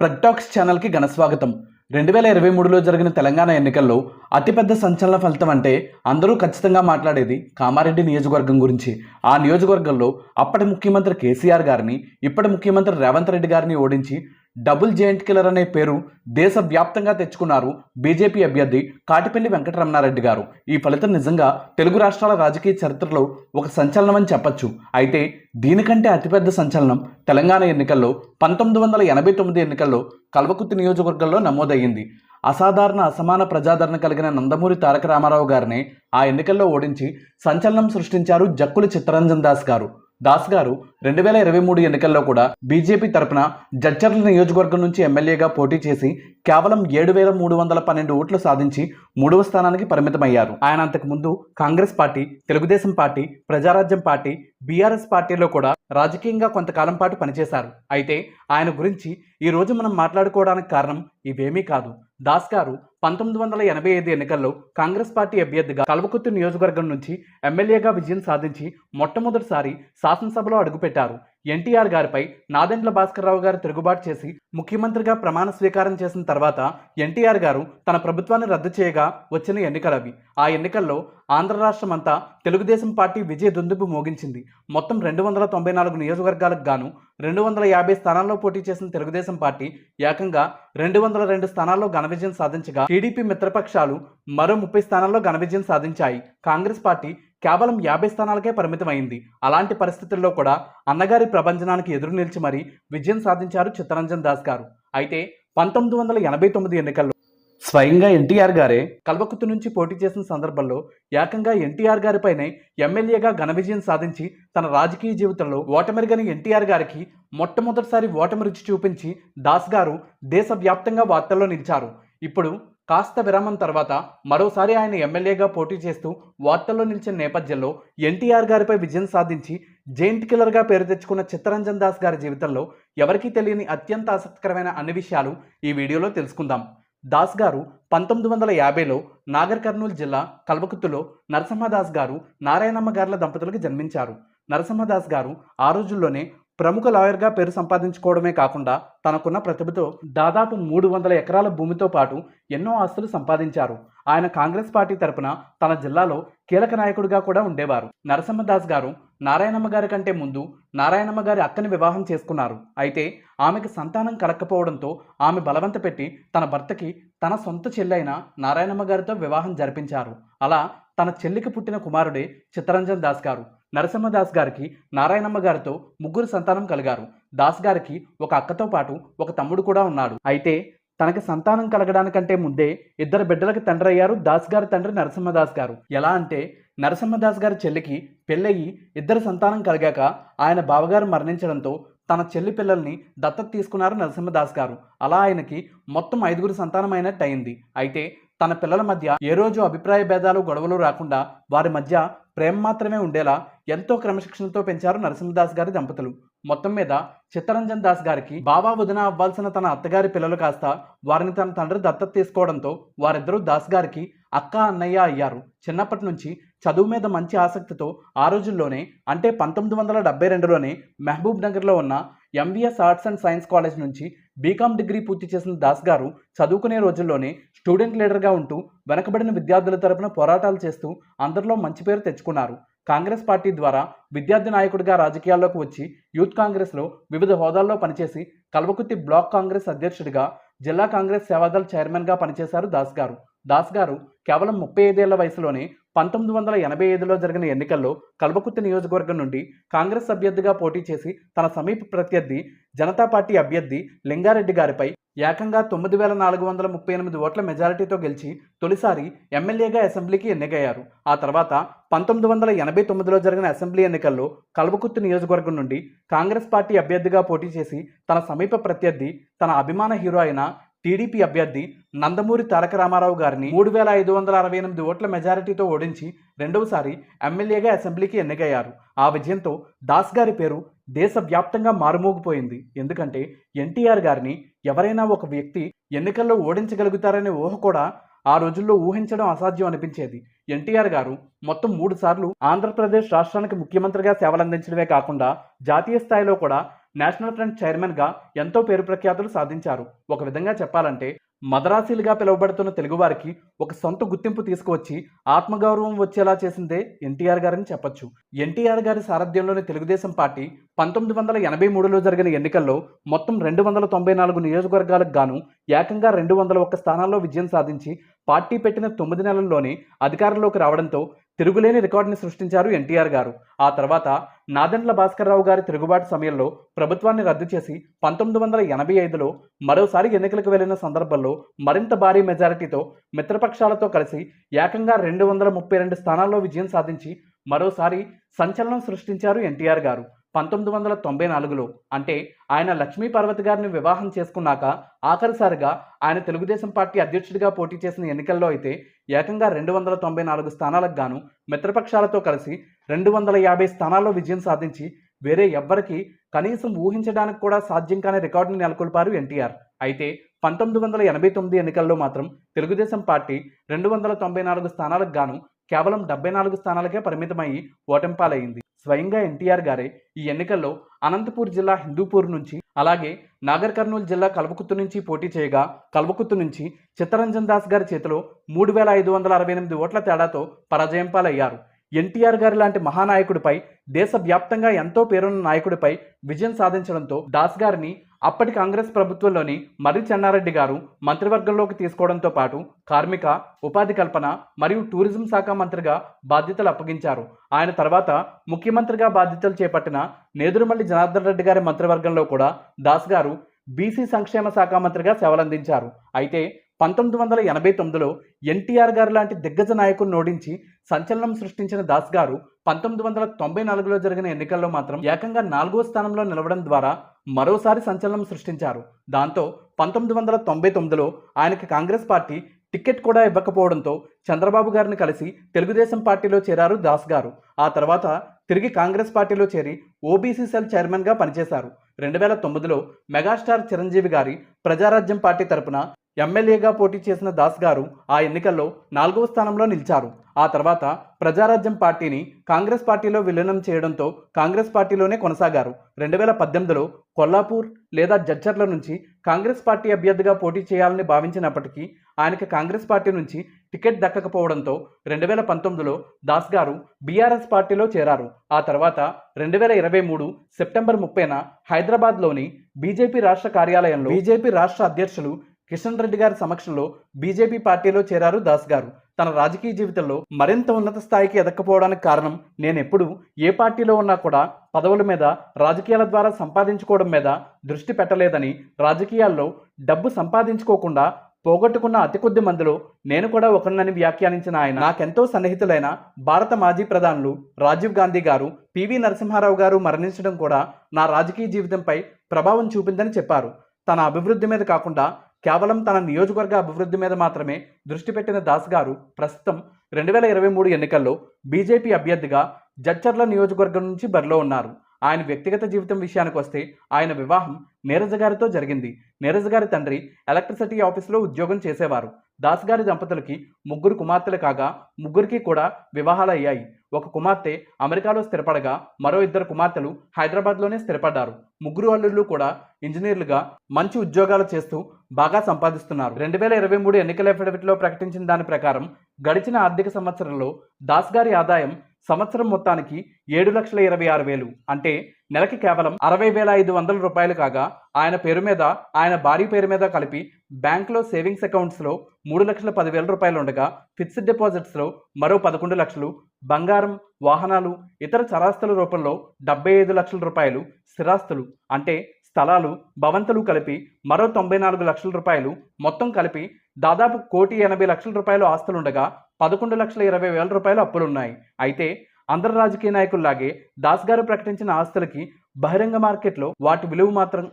ప్రగ్టాక్స్ ఛానల్కి ఘన స్వాగతం. రెండు వేల ఇరవై మూడులో జరిగిన తెలంగాణ ఎన్నికల్లో అతిపెద్ద సంచలన ఫలితం అంటే అందరూ ఖచ్చితంగా మాట్లాడేది కామారెడ్డి నియోజకవర్గం గురించి. ఆ నియోజకవర్గంలో అప్పటి ముఖ్యమంత్రి కేసీఆర్ గారిని ఇప్పటి ముఖ్యమంత్రి రేవంత్ రెడ్డి గారిని ఓడించి డబుల్ జెయింట్ కిల్లర్ అనే పేరు దేశవ్యాప్తంగా తెచ్చుకున్నారు బీజేపీ అభ్యర్థి కాటిపల్లి వెంకటరమణారెడ్డి గారు. ఈ ఫలితం నిజంగా తెలుగు రాష్ట్రాల రాజకీయ చరిత్రలో ఒక సంచలనం అని చెప్పొచ్చు. అయితే దీనికంటే అతిపెద్ద సంచలనం తెలంగాణ ఎన్నికల్లో పంతొమ్మిది వందల ఎనభై తొమ్మిది ఎన్నికల్లో కల్వకుర్తి నియోజకవర్గంలో నమోదయ్యింది. అసాధారణ అసమాన ప్రజాదరణ కలిగిన నందమూరి తారక రామారావు గారిని ఆ ఎన్నికల్లో ఓడించి సంచలనం సృష్టించారు జక్కుల చిత్తరంజన్ దాస్ గారు. దాస్ గారు రెండు వేల ఇరవై మూడు ఎన్నికల్లో కూడా బీజేపీ తరపున జడ్చర్ల నియోజకవర్గం నుంచి ఎమ్మెల్యేగా పోటీ చేసి కేవలం ఏడు వేల మూడు వందల పన్నెండు ఓట్లు సాధించి మూడవ స్థానానికి పరిమితమయ్యారు. ఆయన అంతకు ముందు Congress party Telugudesam party Prajarajyam party BRS పార్టీలో కూడా రాజకీయంగా కొంతకాలం పాటు పనిచేశారు. అయితే ఆయన గురించి ఈ రోజు మనం మాట్లాడుకోవడానికి కారణం ఇవేమీ కాదు. దాస్ గారు పంతొమ్మిది వందల ఎనభై ఐదు ఎన్నికల్లో కాంగ్రెస్ పార్టీ అభ్యర్థిగా కల్వకుర్తి నియోజకవర్గం నుంచి ఎమ్మెల్యేగా విజయం సాధించి మొట్టమొదటిసారి శాసనసభలో అడుగుపెట్టారు. ఎన్టీఆర్ గారిపై నాదెండ్ల భాస్కర్రావు గారు తిరుగుబాటు చేసి ముఖ్యమంత్రిగా ప్రమాణ స్వీకారం చేసిన తర్వాత ఎన్టీఆర్ గారు తన ప్రభుత్వాన్ని రద్దు చేయగా వచ్చిన ఎన్నికలవి ఆ ఎన్నికల్లో ఆంధ్ర రాష్ట్రం అంతా తెలుగుదేశం పార్టీ విజయ దుందుబు మోగించింది. మొత్తం రెండు వందల తొంభై నాలుగు నియోజకవర్గాలకు గాను రెండు వందల యాభై స్థానాల్లో పోటీ చేసిన తెలుగుదేశం పార్టీ ఏకంగా రెండు వందల రెండు స్థానాల్లో ఘన విజయం సాధించగా టీడీపీ మిత్రపక్షాలు మరో ముప్పై స్థానాల్లో ఘన విజయం సాధించాయి. కాంగ్రెస్ పార్టీ కేవలం యాభై స్థానాలకే పరిమితమైంది. అలాంటి పరిస్థితుల్లో కూడా అన్నగారి ప్రభంజనానికి ఎదురు నిలిచి మరీ విజయం సాధించారు చిత్తరంజన్ దాస్ గారు. అయితే పంతొమ్మిది వందల ఎనభై తొమ్మిది ఎన్నికల్లో స్వయంగా ఎన్టీఆర్ గారే కల్వకుత్తు నుంచి పోటీ చేసిన సందర్భంలో ఏకంగా ఎన్టీఆర్ గారిపైనే ఎమ్మెల్యేగా ఘన విజయం సాధించి తన రాజకీయ జీవితంలో ఓటమిరిగని ఎన్టీఆర్ గారికి మొట్టమొదటిసారి ఓటమి రుచి చూపించి దాస్ గారు దేశవ్యాప్తంగా వార్తల్లో నిలిచారు. ఇప్పుడు కాస్త విరామం తర్వాత మరోసారి ఆయన ఎమ్మెల్యేగా పోటీ చేస్తూ వార్తల్లో నిలిచిన నేపథ్యంలో ఎన్టీఆర్ గారిపై విజయం సాధించి జైంట్ కిల్లర్గా పేరు తెచ్చుకున్న చిత్తరంజన్ దాస్ గారి జీవితంలో ఎవరికీ తెలియని అత్యంత ఆసక్తికరమైన అన్ని విషయాలు ఈ వీడియోలో తెలుసుకుందాం. దాస్ గారు పంతొమ్మిది వందల యాభైలో నాగర్ కర్నూలు జిల్లా కల్వకుత్తులో నరసింహదాస్ గారు నారాయణమ్మ గార్ల దంపతులకు జన్మించారు. నరసింహదాస్ గారు ఆ రోజుల్లోనే ప్రముఖ లాయర్గా పేరు సంపాదించుకోవడమే కాకుండా తనకున్న ప్రతిభతో దాదాపు మూడు వందల ఎకరాల భూమితో పాటు ఎన్నో ఆస్తులు సంపాదించారు. ఆయన కాంగ్రెస్ పార్టీ తరపున తన జిల్లాలో కీలక నాయకుడిగా కూడా ఉండేవారు. నరసింహదాస్ గారు నారాయణమ్మ గారి కంటే ముందు నారాయణమ్మ గారి అక్కని వివాహం చేసుకున్నారు. అయితే ఆమెకు సంతానం కలక్కపోవడంతో ఆమె బలవంత పెట్టి తన భర్తకి తన సొంత చెల్లైన నారాయణమ్మ గారితో వివాహం జరిపించారు. అలా తన చెల్లికి పుట్టిన కుమారుడే చిత్తరంజన్ దాస్ గారు. నరసింహదాస్ గారికి నారాయణమ్మ గారితో ముగ్గురు సంతానం కలిగారు. దాస్ గారికి ఒక అక్కతో పాటు ఒక తమ్ముడు కూడా ఉన్నాడు. అయితే తనకి సంతానం కలగడానికంటే ముందే ఇద్దరు బిడ్డలకు తండ్రి అయ్యారు దాస్ గారి తండ్రి నరసింహదాస్ గారు. ఎలా అంటే నరసింహదాస్ గారి చెల్లికి పెళ్ళయి ఇద్దరు సంతానం కలిగాక ఆయన బావగారు మరణించడంతో తన చెల్లి పిల్లల్ని దత్తత తీసుకున్నారు నరసింహదాస్ గారు. అలా ఆయనకి మొత్తం ఐదుగురు సంతానం అయినట్టు అయింది. అయితే తన పిల్లల మధ్య ఏ రోజు అభిప్రాయ భేదాలు గొడవలు రాకుండా వారి మధ్య ప్రేమ మాత్రమే ఉండేలా ఎంతో క్రమశిక్షణతో పెంచారు నరసింహదాస్ గారి దంపతులు. మొత్తం మీద చిత్తరంజన్ దాస్ గారికి బాబా వదిన అవ్వాల్సిన తన అత్తగారి పిల్లలు కాస్త వారిని తన తండ్రి దత్తత తీసుకోవడంతో వారిద్దరూ దాస్ గారికి అక్క అన్నయ్య అయ్యారు. చిన్నప్పటి నుంచి చదువు మీద మంచి ఆసక్తితో ఆ రోజుల్లోనే అంటే పంతొమ్మిది వందల డెబ్బై రెండులోనే మహబూబ్ నగర్లో ఉన్న MVS arts and science college నుంచి బీకామ్ డిగ్రీ పూర్తి చేసిన దాస్ గారు చదువుకునే రోజుల్లోనే స్టూడెంట్ లీడర్గా ఉంటూ వెనకబడిన విద్యార్థుల తరపున పోరాటాలు చేస్తూ అందరిలో మంచి పేరు తెచ్చుకున్నారు. కాంగ్రెస్ పార్టీ ద్వారా విద్యార్థి నాయకుడిగా రాజకీయాల్లోకి వచ్చి యూత్ కాంగ్రెస్లో వివిధ హోదాల్లో పనిచేసి కల్వకుర్తి బ్లాక్ కాంగ్రెస్ అధ్యక్షుడిగా జిల్లా కాంగ్రెస్ సేవాదల్ చైర్మన్గా పనిచేశారు దాస్ గారు. దాస్ గారు కేవలం ముప్పై ఐదేళ్ళ వయసులోనే పంతొమ్మిది వందల ఎనభై ఐదులో జరిగిన ఎన్నికల్లో కల్వకుర్తి నియోజకవర్గం నుండి కాంగ్రెస్ అభ్యర్థిగా పోటీ చేసి తన సమీప ప్రత్యర్థి జనతా పార్టీ అభ్యర్థి లింగారెడ్డి గారిపై ఏకంగా తొమ్మిది వేల నాలుగు వందల ముప్పై ఎనిమిది ఓట్ల మెజారిటీతో గెలిచి తొలిసారి ఎమ్మెల్యేగా అసెంబ్లీకి ఎన్నికయ్యారు. ఆ తర్వాత పంతొమ్మిది వందల ఎనభై తొమ్మిదిలో జరిగిన అసెంబ్లీ ఎన్నికల్లో కల్వకుర్తి నియోజకవర్గం నుండి కాంగ్రెస్ పార్టీ అభ్యర్థిగా పోటీ చేసి తన సమీప ప్రత్యర్థి తన అభిమాన హీరో అయిన టీడీపీ అభ్యర్థి నందమూరి తారక రామారావు గారిని మూడు వేల ఐదు వందల అరవై ఎనిమిది ఓట్ల మెజారిటీతో ఓడించి రెండవసారి ఎమ్మెల్యేగా అసెంబ్లీకి ఎన్నికయ్యారు. ఆ విజయంతో దాస్ గారి పేరు దేశవ్యాప్తంగా మారుమోగిపోయింది. ఎందుకంటే ఎన్టీఆర్ గారిని ఎవరైనా ఒక వ్యక్తి ఎన్నికల్లో ఓడించగలుగుతారనే ఊహ కూడా ఆ రోజుల్లో ఊహించడం అసాధ్యం అనిపించేది. ఎన్టీఆర్ గారు మొత్తం మూడు సార్లు ఆంధ్రప్రదేశ్ రాష్ట్రానికి ముఖ్యమంత్రిగా సేవలందించడమే కాకుండా జాతీయ స్థాయిలో కూడా నేషనల్ ఫ్రంట్ చైర్మన్గా ఎంతో పేరు ప్రఖ్యాతులు సాధించారు. ఒక విధంగా చెప్పాలంటే మదరాసీలుగా పిలువబడుతున్న తెలుగువారికి ఒక సొంత గుర్తింపు తీసుకువచ్చి ఆత్మగౌరవం వచ్చేలా చేసిందే ఎన్టీఆర్ గారని చెప్పొచ్చు. ఎన్టీఆర్ గారి సారథ్యంలోని తెలుగుదేశం పార్టీ పంతొమ్మిది వందల ఎనభై మూడులో జరిగిన ఎన్నికల్లో మొత్తం రెండు వందల తొంభై నాలుగు నియోజకవర్గాలకు గాను ఏకంగా రెండు వందల ఒక్క స్థానాల్లో విజయం సాధించి పార్టీ పెట్టిన తొమ్మిది నెలల్లోనే అధికారంలోకి రావడంతో తిరుగులేని రికార్డుని సృష్టించారు ఎన్టీఆర్ గారు. ఆ తర్వాత నాదెండ్ల భాస్కర్రావు గారి తిరుగుబాటు సమయంలో ప్రభుత్వాన్ని రద్దు చేసి పంతొమ్మిది వందల ఎనభై ఐదులో మరోసారి ఎన్నికలకు వెళ్ళిన సందర్భంలో మరింత భారీ మెజారిటీతో మిత్రపక్షాలతో కలిసి ఏకంగా రెండు వందల ముప్పై రెండు స్థానాల్లో విజయం సాధించి మరోసారి సంచలనం సృష్టించారు ఎన్టీఆర్ గారు. పంతొమ్మిది వందల తొంభై నాలుగులో అంటే ఆయన లక్ష్మీ పార్వతి గారిని వివాహం చేసుకున్నాక ఆఖరిసారిగా ఆయన తెలుగుదేశం పార్టీ అధ్యక్షుడిగా పోటీ చేసిన ఎన్నికల్లో అయితే ఏకంగా రెండు వందల తొంభై నాలుగు స్థానాలకు గాను మిత్రపక్షాలతో కలిసి రెండు వందల యాభై స్థానాల్లో విజయం సాధించి వేరే ఎవ్వరికి కనీసం ఊహించడానికి కూడా సాధ్యం కాని రికార్డుని నెలకొల్పారు ఎన్టీఆర్. అయితే పంతొమ్మిది వందల ఎనభై తొమ్మిది ఎన్నికల్లో మాత్రం తెలుగుదేశం పార్టీ రెండు వందల తొంభై నాలుగు స్థానాలకు గాను కేవలం డెబ్బై నాలుగు స్థానాలకే పరిమితమయ్యి ఓటంపాలయ్యింది స్వయంగా ఎన్టీఆర్ గారే ఈ ఎన్నికల్లో అనంతపూర్ జిల్లా హిందూపూర్ నుంచి అలాగే నాగర్ కర్నూలు జిల్లా కల్వకుత్తు నుంచి పోటీ చేయగా కల్వకుత్తు నుంచి చిత్తరంజన్ దాస్ గారి చేతిలో మూడు వేల ఐదు వందల అరవై ఎనిమిది ఓట్ల తేడాతో పరాజయం పాలయ్యారు. ఎన్టీఆర్ గారి లాంటి మహానాయకుడిపై దేశవ్యాప్తంగా ఎంతో పేరున్న నాయకుడిపై విజయం సాధించడంతో దాస్ గారిని అప్పటి కాంగ్రెస్ ప్రభుత్వంలోని మర్రి చెన్నారెడ్డి గారు మంత్రివర్గంలోకి తీసుకోవడంతో పాటు కార్మిక ఉపాధి కల్పన మరియు టూరిజం శాఖ మంత్రిగా బాధ్యతలు అప్పగించారు. ఆయన తర్వాత ముఖ్యమంత్రిగా బాధ్యతలు చేపట్టిన నేదురుమల్లి జనార్దన్ రెడ్డి గారి మంత్రివర్గంలో కూడా దాస్ గారు బీసీ సంక్షేమ శాఖ మంత్రిగా సేవలందించారు. అయితే పంతొమ్మిది వందల ఎనభై తొమ్మిదిలో ఎన్టీఆర్ గారు లాంటి దిగ్గజ నాయకుడిని ఓడించి సంచలనం సృష్టించిన దాస్ గారు పంతొమ్మిది వందల తొంభై నాలుగులో జరిగిన ఎన్నికల్లో మాత్రం ఏకంగా నాలుగో స్థానంలో నిలవడం ద్వారా మరోసారి సంచలనం సృష్టించారు. దాంతో పంతొమ్మిది వందల తొంభై తొమ్మిదిలో ఆయనకి కాంగ్రెస్ పార్టీ టికెట్ కూడా ఇవ్వకపోవడంతో చంద్రబాబు గారిని కలిసి తెలుగుదేశం పార్టీలో చేరారు దాస్ గారు. ఆ తర్వాత తిరిగి కాంగ్రెస్ పార్టీలో చేరి ఓబీసీ సెల్ చైర్మన్గా పనిచేశారు. రెండు వేల తొమ్మిదిలో మెగాస్టార్ చిరంజీవి గారి ప్రజారాజ్యం పార్టీ తరపున ఎమ్మెల్యేగా పోటీ చేసిన దాస్ గారు ఆ ఎన్నికల్లో నాలుగవ స్థానంలో నిలిచారు. ఆ తర్వాత ప్రజారాజ్యం పార్టీని కాంగ్రెస్ పార్టీలో విలీనం చేయడంతో కాంగ్రెస్ పార్టీలోనే కొనసాగారు. రెండు వేల పద్దెనిమిదిలో కొల్లాపూర్ లేదా జడ్చర్ల నుంచి కాంగ్రెస్ పార్టీ అభ్యర్థిగా పోటీ చేయాలని భావించినప్పటికీ ఆయనకి కాంగ్రెస్ పార్టీ నుంచి టికెట్ దక్కకపోవడంతో రెండు వేల పంతొమ్మిదిలో దాస్ గారు బీఆర్ఎస్ పార్టీలో చేరారు. ఆ తర్వాత రెండు వేల ఇరవై మూడు సెప్టెంబర్ ముప్పైన హైదరాబాద్లోని బీజేపీ రాష్ట్ర కార్యాలయంలో బీజేపీ రాష్ట్ర అధ్యక్షులు కిషన్ రెడ్డి గారి సమక్షంలో బీజేపీ పార్టీలో చేరారు దాస్ గారు. తన రాజకీయ జీవితంలో మరింత ఉన్నత స్థాయికి ఎదక్కపోవడానికి కారణం నేనెప్పుడు ఏ పార్టీలో ఉన్నా కూడా పదవుల మీద రాజకీయాల ద్వారా సంపాదించుకోవడం మీద దృష్టి పెట్టలేదని రాజకీయాల్లో డబ్బు సంపాదించుకోకుండా పోగొట్టుకున్న అతి కొద్ది మందిలో నేను కూడా ఒకరినని వ్యాఖ్యానించిన ఆయన. నాకెంతో సన్నిహితులైన భారత మాజీ ప్రధానులు రాజీవ్ గాంధీ గారు పివి నరసింహారావు గారు మరణించడం కూడా నా రాజకీయ జీవితంపై ప్రభావం చూపిందని చెప్పారు. తన అభివృద్ధి మీద కాకుండా కేవలం తన నియోజకవర్గ అభివృద్ధి మీద మాత్రమే దృష్టి పెట్టిన దాస్ గారు ప్రస్తుతం రెండు వేల ఇరవై మూడు ఎన్నికల్లో బీజేపీ అభ్యర్థిగా జడ్చర్ల నియోజకవర్గం నుంచి బరిలో ఉన్నారు. ఆయన వ్యక్తిగత జీవితం విషయానికి వస్తే ఆయన వివాహం నీరజ గారితో జరిగింది. నీరజ గారి తండ్రి ఎలక్ట్రిసిటీ ఆఫీసులో ఉద్యోగం చేసేవారు. దాస్ గారి దంపతులకి ముగ్గురు కుమార్తెలు కాగా ముగ్గురికి కూడా వివాహాలు అయ్యాయి ఒక కుమార్తె అమెరికాలో స్థిరపడగా మరో ఇద్దరు కుమార్తెలు హైదరాబాద్లోనే స్థిరపడ్డారు. ముగ్గురు అల్లుళ్ళు కూడా ఇంజనీర్లుగా మంచి ఉద్యోగాలు చేస్తూ బాగా సంపాదిస్తున్నారు. రెండు వేల ఇరవై మూడు ఎన్నికల అఫిడవిట్లో ప్రకటించిన దాని ప్రకారం గడిచిన ఆర్థిక సంవత్సరంలో దాస్ గారి ఆదాయం సంవత్సరం మొత్తానికి ఏడు లక్షల ఇరవై ఆరు వేలు. అంటే నెలకి కేవలం అరవై వేల ఐదు వందల రూపాయలు కాగా ఆయన పేరు మీద ఆయన భార్య పేరు మీద కలిపి బ్యాంక్లో సేవింగ్స్ అకౌంట్స్లో మూడు లక్షల పదివేల రూపాయలు ఉండగా ఫిక్స్డ్ డిపాజిట్స్లో మరో పదకొండు లక్షలు బంగారం వాహనాలు ఇతర చరాస్తుల రూపంలో డెబ్బై ఐదు లక్షల రూపాయలు స్థిరాస్తులు అంటే స్థలాలు భవంతులు కలిపి మరో తొంభై నాలుగు లక్షల రూపాయలు మొత్తం కలిపి దాదాపు కోటి ఎనభై లక్షల రూపాయలు ఆస్తులుండగా పదకొండు లక్షల ఇరవై వేల రూపాయలు అప్పులున్నాయి. అయితే అందరు రాజకీయ నాయకుల్లాగే దాస్ గారు ప్రకటించిన ఆస్తులకి బహిరంగ మార్కెట్లో వాటి విలువ మాత్రం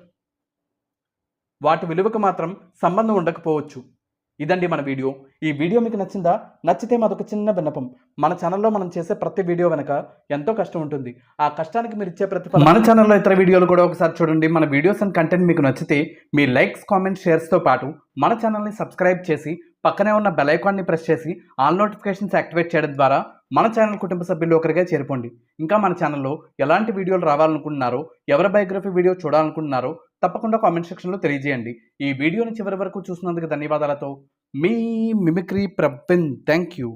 వాటి విలువకు మాత్రం సంబంధం ఉండకపోవచ్చు. ఇదండి మన వీడియో. ఈ వీడియో మీకు నచ్చిందా? నచ్చితే మాదొక చిన్న విన్నపం. మన ఛానల్లో మనం చేసే ప్రతి వీడియో వెనక ఎంతో కష్టం ఉంటుంది. ఆ కష్టానికి మీరు ఇచ్చే ప్రతి మన ఛానల్లో ఇతర వీడియోలు కూడా ఒకసారి చూడండి. మన వీడియోస్ అండ్ కంటెంట్ మీకు నచ్చితే మీ లైక్స్ కామెంట్స్ షేర్స్తో పాటు మన ఛానల్ని సబ్స్క్రైబ్ చేసి పక్కనే ఉన్న బెల్ ఐకాన్ని ప్రెస్ చేసి ఆల్ నోటిఫికేషన్స్ యాక్టివేట్ చేయడం ద్వారా మన ఛానల్ కుటుంబ సభ్యులు ఒకరిగా చేరుకోండి ఇంకా మన ఛానల్లో ఎలాంటి వీడియోలు రావాలనుకుంటున్నారో ఎవరి బయోగ్రఫీ వీడియో చూడాలనుకుంటున్నారో తప్పకుండా కామెంట్ సెక్షన్లో తెలియజేయండి. ఈ వీడియోని చివరి వరకు చూసినందుకు ధన్యవాదాలతో మీ మిమిక్రీ ప్రవీణ్. Thank you